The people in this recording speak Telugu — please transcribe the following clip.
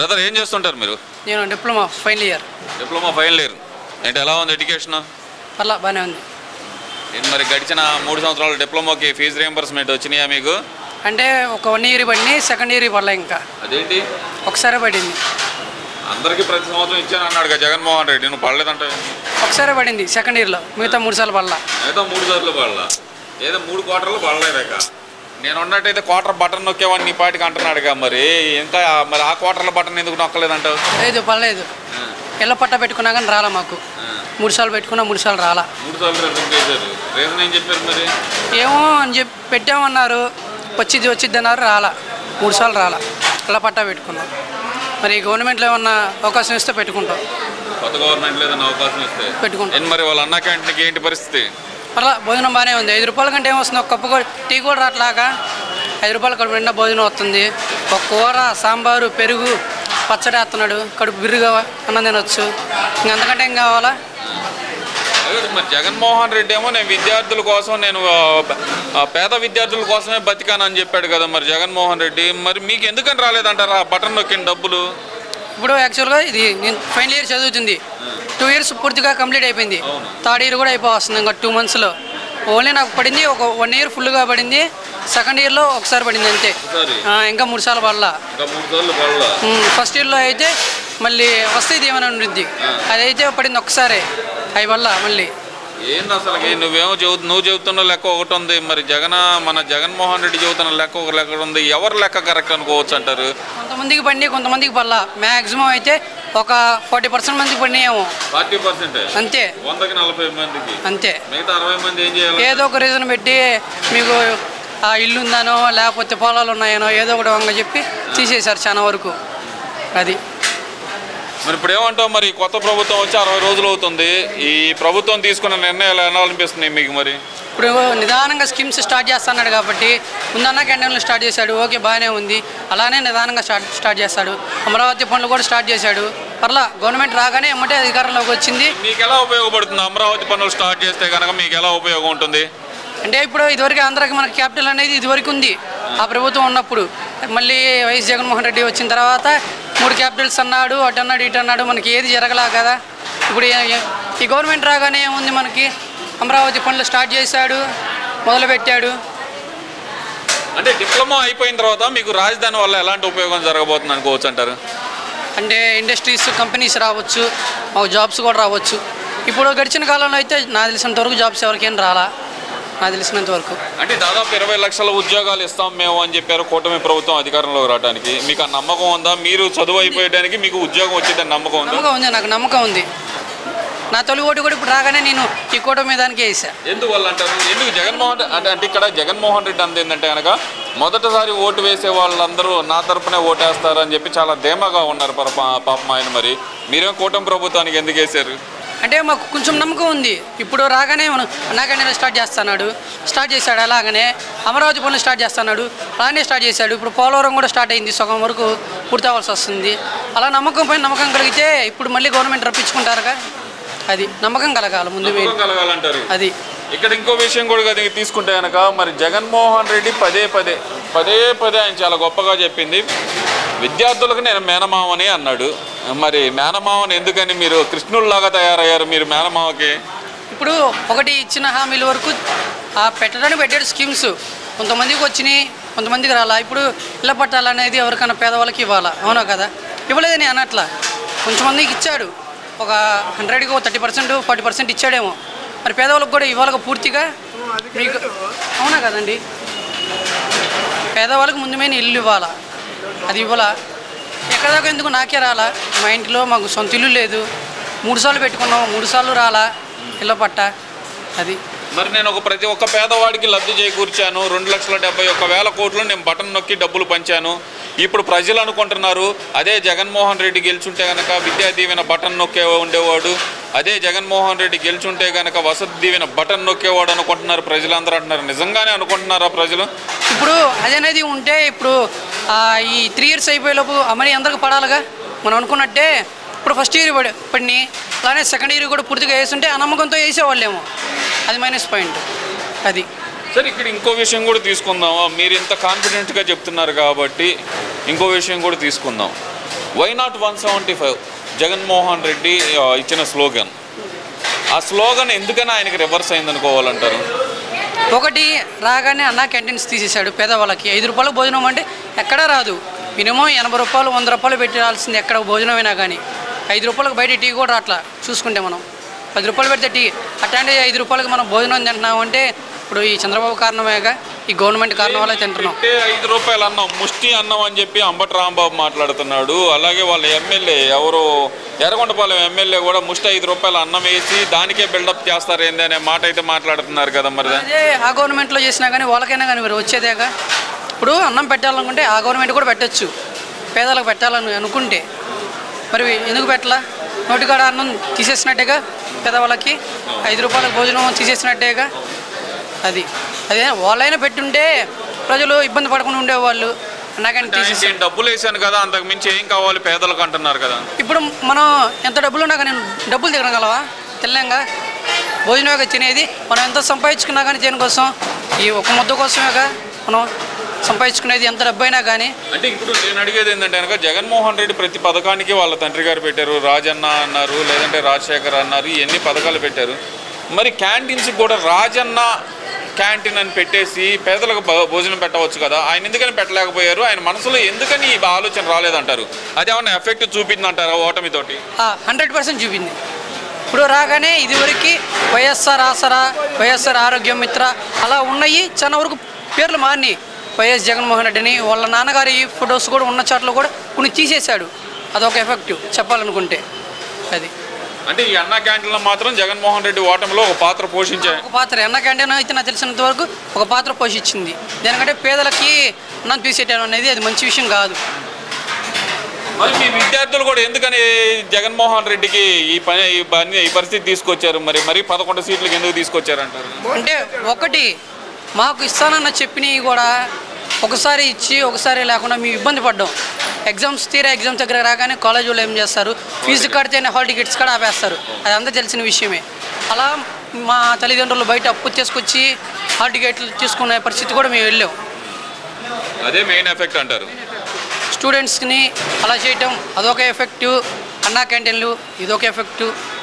బ్రదర్ ఏం చేస్తుంటారు మీరు? నేను diploma final year. Diploma final year. ఏంటి ఎలా ఉంది ఎడ్యుకేషన్? పర్లా బాగానే ఉంది. నేను మరి గడిచిన మూడు సంవత్సరాలు డిప్లొమాకి ఫీజు రియంబర్స్మెంట్ వచ్చినాయా మీకు? అంటే ఒక వన్ ఇయర్ పడింది సెకండ్ ఇయర్ పడలే ఇంకా. అదేంటి? ఒకసారి పడింది. అందరికీ ప్రతి సంవత్సరం ఇచ్చాను అన్నాడు జగన్మోహన్ రెడ్డి నువ్వు పడలేదంట. ఒకసారి పడింది సెకండ్ ఇయర్లో. మిగతా మూడు సార్లు పడలా. ఏదో మూడు సార్లు పడలా. ఏదో మూడు క్వార్టర్లు పడలేదాక నేను ఉన్నట్టయితే క్వార్టర్ బటన్ నొక్కేవాడిని నీ పాటికి అంటున్నాడుగా మరి. ఇంకా మరి ఆ క్వార్టర్ల బటన్ ఎందుకు నొక్కలేదంటావు? లేదు పడలేదు ఎల్ల పట్ట పెట్టుకున్నా కానీ రాలా మాకు. మూడు సార్లు పెట్టుకున్నా మూడు సార్లు రాలా. మూడు సార్లు రిటర్న్ చేశారు. రీజన్ ఏం చెప్పారు మరి? ఏమో అని చెప్పి పెట్టామన్నారు. వచ్చింది వచ్చింది అన్నారు రాలా. మూడు సార్లు రాలా. ఎల్ల పట్టా పెట్టుకున్నాం. మరి గవర్నమెంట్లో ఏమన్నా అవకాశం ఇస్తే పెట్టుకుంటాం. కొత్త గవర్నమెంట్ లేదన్న అవకాశం ఇస్తే? పెట్టుకుంటాం. మరి వాళ్ళ అన్న క్యాంటీన్కి ఏంటి పరిస్థితి? పర్లా భోజనం బాగానే ఉంది. ఐదు రూపాయల కంటే ఏమొస్తుంది? ఒక కప్పు టీ కూడా రాట్లాగా ఐదు రూపాయల కడుపు నిండా భోజనం వస్తుంది. ఒక కూర సాంబారు పెరుగు పచ్చడి వేస్తున్నాడు. కడుపు బిర్రుగా అన్నం తినొచ్చు. ఇంక అంతకంటే ఏం కావాలా? జగన్మోహన్ రెడ్డి ఏమో నేను విద్యార్థుల కోసం నేను పేద విద్యార్థుల కోసమే బతికానని చెప్పాడు కదా మరి జగన్మోహన్ రెడ్డి. మరి మీకు ఎందుకని రాలేదంటారా బటన్ నొక్కిన డబ్బులు? ఇప్పుడు యాక్చువల్గా ఇది నేను ఫైనల్ ఇయర్ చదువుతుంది. టూ ఇయర్స్ పూర్తిగా కంప్లీట్ అయిపోయింది. థర్డ్ ఇయర్ కూడా అయిపోవస్తుంది ఇంకా టూ మంత్స్లో. ఓన్లీ నాకు పడింది ఒక వన్ ఇయర్ ఫుల్గా పడింది. సెకండ్ ఇయర్లో ఒకసారి పడింది అంతే. ఇంకా మూడు సార్లు పడలా. ఫస్ట్ ఇయర్లో అయితే మళ్ళీ వస్తుంది ఏమైనా ఉంటుంది అదైతే పడింది ఒకసారే. అవి వల్ల మళ్ళీ. ఏంది అసలు నువ్వేమో చెబుతు నువ్వు చెబుతున్న లెక్క ఒకటి ఉంది. మరి జగన్ మన జగన్మోహన్ రెడ్డి చెబుతున్న లెక్క ఒక లెక్క ఉంది. ఎవరి లెక్క కరెక్ట్ అనుకోవచ్చు అంటారు? కొంతమందికి పండి కొంతమందికి పడలా. మ్యాక్సిమం అయితే ఒక ఫార్టీ పర్సెంట్ మందికి పడినాయేమో. Forty percent? అంతే. వందకి నలభై మందికి? అంతే. మిగతా అరవై మంది ఏం చేయాలి? ఏదో ఒక రీజన్ పెట్టి మీకు ఆ ఇల్లు ఉందానో లేకపోతే పొలాలు ఉన్నాయనో ఏదో ఒకటి వంగ చెప్పి తీసేశారు చాలా వరకు. అది. మరి ఇప్పుడు ఏమంటావు మరి? కొత్త ప్రభుత్వం వచ్చి అరవై రోజులు అవుతుంది. ఈ ప్రభుత్వం తీసుకున్న నిర్ణయాలు ఎలా అనిపిస్తున్నాయి మీకు మరి? ఇప్పుడు నిదానంగా స్కీమ్స్ స్టార్ట్ చేస్తున్నాడు కాబట్టి ముందన్న క్యాంటీన్లు స్టార్ట్ చేశాడు ఓకే బాగానే ఉంది. అలానే నిదానంగా స్టార్ట్ స్టార్ట్ చేస్తాడు. అమరావతి పనులు కూడా స్టార్ట్ చేశాడు. పర్లా గవర్నమెంట్ రాగానే ఎమ్మటే అధికారంలోకి వచ్చింది. మీకు ఎలా ఉపయోగపడుతుంది? అమరావతి పనులు స్టార్ట్ చేస్తే కనుక మీకు ఎలా ఉపయోగం ఉంటుంది? అంటే ఇప్పుడు ఇదివరకు ఆంధ్రాకి మనకి క్యాపిటల్ అనేది ఇదివరకు ఉంది. ఆ ప్రభుత్వం ఉన్నప్పుడు మళ్ళీ వైఎస్ జగన్మోహన్ రెడ్డి వచ్చిన తర్వాత మూడు క్యాపిటల్స్ అన్నాడు అటు అన్నాడు ఇటు అన్నాడు మనకి ఏది జరగలా కదా? ఇప్పుడు ఈ గవర్నమెంట్ రాగానే ఏముంది మనకి? అమరావతి పనులు స్టార్ట్ చేశాడు మొదలుపెట్టాడు. అంటే డిప్లొమా అయిపోయిన తర్వాత మీకు రాజధాని వల్ల ఎలాంటి ఉపయోగం జరగబోతుంది అనుకోవచ్చు అంటారు? అంటే ఇండస్ట్రీస్ కంపెనీస్ రావచ్చు మాకు జాబ్స్ కూడా రావచ్చు. ఇప్పుడు గడిచిన కాలంలో అయితే నాకు తెలిసినంత వరకు జాబ్స్ ఎవరికైనా రాలా. నాకు తెలిసినంత వరకు. అంటే దాదాపు ఇరవై లక్షల ఉద్యోగాలు ఇస్తాం మేము అని చెప్పారు కూటమి ప్రభుత్వం అధికారంలోకి రావడానికి మీకు ఆ నమ్మకం ఉందా? మీరు చదువు అయిపోయడానికి మీకు ఉద్యోగం వచ్చిందని నమ్మకం ఉందా? నమ్మకం ఉంది నాకు నమ్మకం ఉంది. నా తొలి ఓటు కూడా ఇప్పుడు రాగానే నేను ఈ కూటమి మీదానికే వేసా. ఎందువల్ల అంటారు? ఎందుకు జగన్మోహన్ అంటే అంటే ఇక్కడ జగన్మోహన్ రెడ్డి అంత ఏంటంటే కనుక మొదటిసారి ఓటు వేసే వాళ్ళందరూ నా తరపునే ఓటేస్తారు అని చెప్పి చాలా ధీమాగా ఉన్నారు పాప పాపం ఆయన మరి. మీరేం కూటమి ప్రభుత్వానికి ఎందుకు వేశారు? అంటే మాకు కొంచెం నమ్మకం ఉంది. ఇప్పుడు రాగానే మనం నాకనే స్టార్ట్ చేస్తున్నాడు. స్టార్ట్ చేశాడు అలాగనే అమరావతి పనులు స్టార్ట్ చేస్తున్నాడు. అలానే స్టార్ట్ చేశాడు. ఇప్పుడు పోలవరం కూడా స్టార్ట్ అయింది. సగం వరకు పూర్తి అవ్వాల్సి వస్తుంది. అలా నమ్మకం పైన నమ్మకం కలిగితే ఇప్పుడు మళ్ళీ గవర్నమెంట్ రప్పించుకుంటారుగా? అది నమ్మకం కలగాలి ముందు అది. ఇక్కడ ఇంకో విషయం కూడా కదా తీసుకుంటే కనుక మరి జగన్మోహన్ రెడ్డి పదే పదే పదే పదే ఆయన చాలా గొప్పగా చెప్పింది. విద్యార్థులకు నేను మేనమామని అన్నాడు. మరి మేనమామని ఎందుకని మీరు కృష్ణుల్లాగా తయారయ్యారు మీరు మేనమావకి? ఇప్పుడు ఒకటి ఇచ్చిన హామీల వరకు ఆ పెట్టడానికి పెట్టాడు స్కీమ్స్. కొంతమందికి వచ్చినాయి కొంతమందికి రాలా. ఇప్పుడు ఇళ్ళ పట్టాలనేది ఎవరికైనా పేదవాళ్ళకి ఇవ్వాలా? అవునా కదా? ఇవ్వలేదని అనట్లా. కొంతమందికి ఇచ్చాడు. ఒక హండ్రెడ్కి ఒక థర్టీ పర్సెంట్ ఫార్టీ పర్సెంట్ ఇచ్చాడేమో. మరి పేదవాళ్ళకి కూడా ఇవ్వాలి పూర్తిగా మీకు అవునా కదండి? పేదవాళ్ళకి ముందు మీద ఇల్లు ఇవ్వాలా? అది ఇవ్వాలా? ఎక్కడ దాకా ఎందుకు నాకే రాలా? మా ఇంటిలో మాకు సొంత ఇల్లు లేదు. మూడు సార్లు పెట్టుకున్నాం మూడు సార్లు రాలా? ఇళ్ళ పట్ట. అది. మరి నేను ఒక ప్రతి ఒక్క పేదవాడికి లబ్ధి చేకూర్చాను. రెండు లక్షల డెబ్బై ఒక్క వేల కోట్లు నేను బటన్ నొక్కి డబ్బులు పంచాను. ఇప్పుడు ప్రజలు అనుకుంటున్నారు అదే జగన్మోహన్ రెడ్డి గెలుచుంటే కనుక విద్యా దీవెన బటన్ నొక్కే ఉండేవాడు అదే జగన్మోహన్ రెడ్డి గెలుచుంటే కనుక వసతి దీవెన బటన్ నొక్కేవాడు అనుకుంటున్నారు ప్రజలందరూ అంటున్నారు. నిజంగానే అనుకుంటున్నారా ప్రజలు? ఇప్పుడు అదనేది ఉంటే ఇప్పుడు ఈ త్రీ ఇయర్స్ అయిపోయేలోపు ఆ మనీ అందరికి పడాలిగా? మనం అనుకున్నట్టే ఇప్పుడు ఫస్ట్ ఇయర్ పడి పడినాయి అలానే సెకండ్ ఇయర్ కూడా పూర్తిగా వేస్తుంటే ఆ నమ్మకంతో వేసేవాళ్ళేమో. అది మైనస్ పాయింట్. అది. సరే ఇక్కడ ఇంకో విషయం కూడా తీసుకుందామా మీరు ఇంత కాన్ఫిడెంట్గా చెప్తున్నారు కాబట్టి ఇంకో విషయం కూడా తీసుకుందాం. Why not one seventy five Jaganmohan Reddy ఇచ్చిన స్లోగన్ ఆ స్లోగన్ ఎందుకని ఆయనకి రివర్స్ అయింది అనుకోవాలంటారు ఒకటి రాగానే అన్నా క్యాంటీన్స్ తీసేశాడు పేదవాళ్ళకి. ఐదు రూపాయలు భోజనం అంటే ఎక్కడా రాదు. మినిమం ఎనభై రూపాయలు వంద రూపాయలు పెట్టాల్సింది ఎక్కడ భోజనం అయినా కానీ. ఐదు రూపాయలకు బయట టీ కూడా అట్లా చూసుకుంటే మనం. పది రూపాయలు పెడితే టీ. అట్లాంటి ఐదు రూపాయలకి మనం భోజనం తింటున్నాం అంటే ఇప్పుడు ఈ చంద్రబాబు కారణమేగా ఈ గవర్నమెంట్ కారణం వల్ల తింటున్నాం. ఐదు రూపాయలు అన్నం ముష్టి అన్నం అని చెప్పి అంబటి రాంబాబు మాట్లాడుతున్నాడు. అలాగే వాళ్ళ ఎమ్మెల్యే ఎవరు ఎర్రగొండపాలెం ఎమ్మెల్యే కూడా ముష్టి ఐదు రూపాయలు అన్నం వేసి దానికే బిల్డప్ చేస్తారు ఏంది అనే మాట అయితే మాట్లాడుతున్నారు కదా మరి. అదే ఆ గవర్నమెంట్లో చేసినా కానీ వాళ్ళకైనా కానీ మరి వచ్చేదేగా? ఇప్పుడు అన్నం పెట్టాలనుకుంటే ఆ గవర్నమెంట్ కూడా పెట్టొచ్చు. పేదలకు పెట్టాలని అనుకుంటే. మరి ఎందుకు పెట్టలా? నోటికాడ అన్నం తీసేసినట్టేగా పేదవాళ్ళకి ఐదు రూపాయలకు భోజనం తీసేసినట్టేగా? అది. అదే వాళ్ళైనా పెట్టుంటే ప్రజలు ఇబ్బంది పడకుండా ఉండేవాళ్ళు. నాకని డబ్బులు వేసాను కదా అంతకు మించి ఏం కావాలి పేదలకు అంటున్నారు కదా. ఇప్పుడు మనం ఎంత డబ్బులు ఉన్నా కానీ డబ్బులు తినగలవా తినలేంగా? భోజనమేగా తినేది. మనం ఎంత సంపాదించుకున్నా కానీ దేనికోసం? ఈ ఒక ముద్ద కోసమేగా? మనం సంపాదించుకునేది ఎంత డబ్బు అయినా కానీ అంటే ఇప్పుడు నేను అడిగేది ఏంటంటే కనుక జగన్మోహన్ రెడ్డి ప్రతి పథకానికి వాళ్ళ తండ్రి గారు పెట్టారు రాజన్న అన్నారు లేదంటే రాజశేఖర్ అన్నారు ఎన్ని పథకాలు పెట్టారు. మరి క్యాంటీన్స్ కూడా రాజన్న క్యాంటీన్ అని పెట్టేసి పేదలకు భోజనం పెట్టవచ్చు కదా ఆయన ఎందుకని పెట్టలేకపోయారు ఆయన మనసులో ఎందుకని ఈ ఆలోచన రాలేదంటారు? అదేమన్నా ఎఫెక్ట్ చూపిందంటారా ఓటమితోటి హండ్రెడ్ పర్సెంట్ చూపింది. ఇప్పుడు రాగానే ఇదివరకు వైఎస్ఆర్ ఆసరా వైఎస్ఆర్ ఆరోగ్యం మిత్ర అలా ఉన్నాయి చాలా వరకు పేర్లు మారినాయి. వైఎస్ జగన్మోహన్ రెడ్డిని వాళ్ళ నాన్నగారి ఫొటోస్ కూడా ఉన్న చోట్ల కూడా కొన్ని తీసేశాడు. అదొక ఎఫెక్టివ్ చెప్పాలనుకుంటే. అది. అంటే ఈ అన్న క్యాంటీన్లో మాత్రం జగన్మోహన్ రెడ్డి ఓటమిలో ఒక పాత్ర పోషించే ఒక పాత్ర. ఎన్న క్యాంటీన్ అయితే నాకు తెలిసినంత వరకు ఒక పాత్ర పోషించింది. దేనికంటే పేదలకి అన్నం తీసేయడం అనేది అది మంచి విషయం కాదు. మరి మీ విద్యార్థులు కూడా ఎందుకని జగన్మోహన్ రెడ్డికి ఈ పని ఈ పని ఈ పరిస్థితి తీసుకొచ్చారు మరి? మరి పదకొండు సీట్లకు ఎందుకు తీసుకొచ్చారంటారు? అంటే ఒకటి మాకు ఇస్తానన్న చెప్పినవి కూడా ఒకసారి ఇచ్చి ఒకసారి లేకుండా మేము ఇబ్బంది పడ్డాం. ఎగ్జామ్స్ తీరా ఎగ్జామ్స్ దగ్గర రాగానే కాలేజ్ వాళ్ళు ఏం చేస్తారు? ఫీజు కడితేనే హాల్ టికెట్స్ కూడా ఆపేస్తారు. అది అంతా తెలిసిన విషయమే. అలా మా తల్లిదండ్రులు బయట అప్పు తీసుకొచ్చి హాల్ టికెట్లు తీసుకునే పరిస్థితి కూడా మేము వెళ్ళాం. అదే మెయిన్ ఎఫెక్ట్ అంటారు. స్టూడెంట్స్ని అలా చేయటం అదొక ఎఫెక్టివ్ అన్నా క్యాంటీన్లు ఇదొక ఎఫెక్టివ్